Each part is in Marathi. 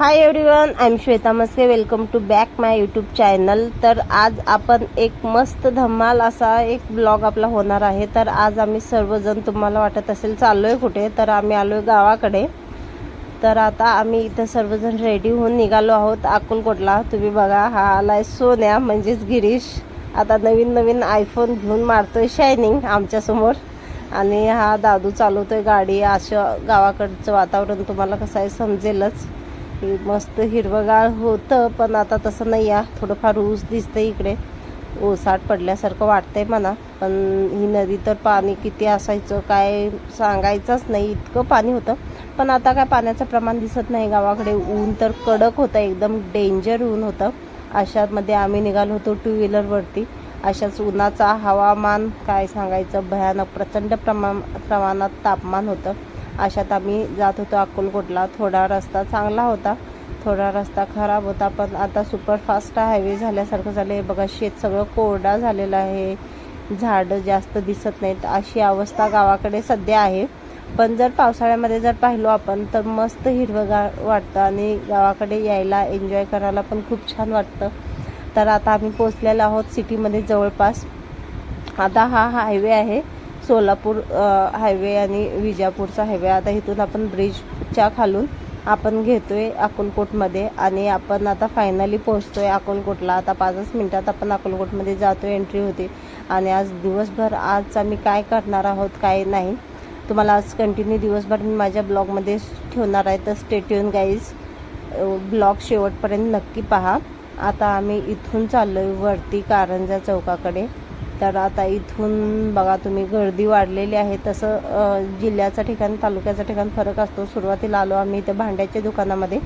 Hi everyone I am Shweta Maske welcome to back my YouTube channel तर आज आपण एक मस्त धमाल असा एक ब्लॉग आपला होणार आहे. तर आज आम्ही सर्वजण तुम्हाला वाटत असेल चाललोय कुठे? तर आम्ही आलोय गावाकडे. तर आता आम्ही इथं सर्वजण रेडी होऊन निघालो आहोत अक्कलकोटला. तुम्ही बघा हा आलाय सोन्या म्हणजेच गिरीश. आता नवीन नवीन आयफोन घेऊन मारतोय शायनिंग आमच्यासमोर आणि हा दादू चालवतोय गाडी. असं गावाकडचं वातावरण तुम्हाला कसं आहे समजेलच. की मस्त हिरवगाळ होतं पण आता तसं नाही आहे. थोडंफार ऊस दिसतं इकडे. ओसाट पडल्यासारखं वाटतंय म्हणा पण ही नदी तर पाणी किती असायचं काय सांगायचंच नाही. इतकं पाणी होतं. पण आता काय पाण्याचं प्रमाण दिसत नाही. गावाकडे ऊन तर कडक होतं. एकदम डेंजर ऊन होतं. अशामध्ये आम्ही निघालो होतो टू व्हीलरवरती अशाच उन्हाचा हवामान काय सांगायचं भयानक प्रचंड प्रमा प्रमाणात तापमान होतं. अशात आम्ही जात होतो अक्कलकोटला. थोडा रस्ता चांगला होता. थोडा रस्ता खराब होता पण आता सुपरफास्ट हायवे झाल्यासारखं झालं आहे बघा शेत सगळं कोरडा झालेलं आहे. झाडं जास्त दिसत नाहीत. अशी अवस्था गावाकडे सध्या आहे. पण जर पावसाळ्यामध्ये जर पाहिलो आपण तर मस्त हिरवंगार वाटतं आणि गावाकडे यायला एन्जॉय करायला पण खूप छान वाटतं. तर आता आम्ही पोचलेलो आहोत सिटीमध्ये जवळपास. आता हा हायवे आहे. सोलापूर हायवे आणि विजापूरचा हायवे. आता इथून आपण ब्रिजच्या खालून आपण घेतो आहे अकोलकोटमध्ये आणि आपण आता फायनली पोहोचतोय अकोलकोटला आता पाचच मिनटात आपण अकोलकोटमध्ये जातोय एंट्री होते. आणि आज दिवसभर आज आम्ही काय करणार आहोत काय नाही तुम्हाला आज कंटिन्यू दिवसभर मी माझ्या ब्लॉगमध्ये ठेवणार आहे. तर स्टेट्यून गाईज ब्लॉग शेवटपर्यंत नक्की पहा. आता आम्ही इथून चाललो आहे वरती कारंजा चौकाकडे. तर आता इथून बघा तुम्ही गर्दी वाढलेली आहे. तसं जिल्ह्याचं ठिकाण तालुक्याचं ठिकाण फरक असतो. सुरुवातीला आलो आम्ही इथं भांड्याच्या दुकानामध्ये.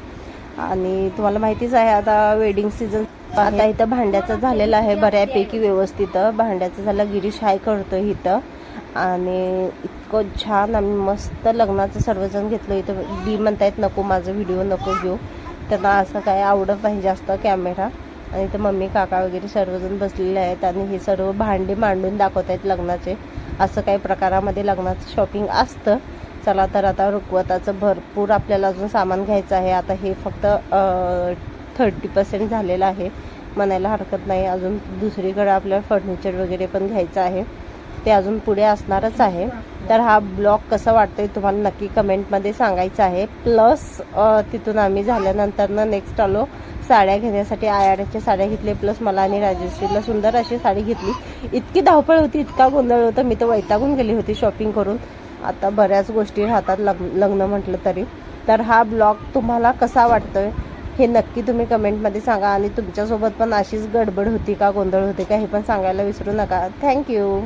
आणि तुम्हाला माहितीच आहे आता वेडिंग सीझन आता इथं भांड्याचं झालेलं आहे बऱ्यापैकी व्यवस्थित. भांड्याचं झालं गिरीश हाय करतो इथं. आणि इतकं छान आम्ही मस्त लग्नाचं सर्वजण घेतलं इथं. डी म्हणतायत नको माझं व्हिडिओ नको घेऊ. त्यांना असं काय आवडत नाही जास्त कॅमेरा. आणि इथं मम्मी काका वगैरे सर्वजण बसलेले आहेत आणि हे सर्व भांडे मांडून दाखवत आहेत लग्नाचे. असं काही प्रकारामध्ये लग्नाचं शॉपिंग असतं. चला तर आता रुकवताचं भरपूर आपल्याला अजून सामान घ्यायचं आहे. आता हे फक्त थर्टी पर्सेंट झालेलं आहे. म्हणायला हरकत नाही. अजून दुसरीकडे आपल्याला फर्निचर वगैरे पण घ्यायचं आहे. ते अजून पुढे असणारच आहे. तर हा ब्लॉग कसा वाटतोय तुम्हाला नक्की कमेंटमध्ये सांगायचं आहे. प्लस तिथून आम्ही झाल्यानंतर नेक्स्ट आलो साड्या घेण्यासाठी आयाड्याच्या साड्या घेतल्या. प्लस मला आणि राजेश्रीला सुंदर अशी साडी घेतली. इतकी धावपळ होती इतका गोंधळ होता. मी तर वैतागून गेली होती शॉपिंग करून. आता बऱ्याच गोष्टी राहतात लग्न लग्न म्हटलं तरी. तर हा ब्लॉग तुम्हाला कसा वाटतोय हे नक्की तुम्ही कमेंटमध्ये सांगा. आणि तुमच्यासोबत पण अशीच गडबड होती का गोंधळ होती का हे पण सांगायला विसरू नका. थँक्यू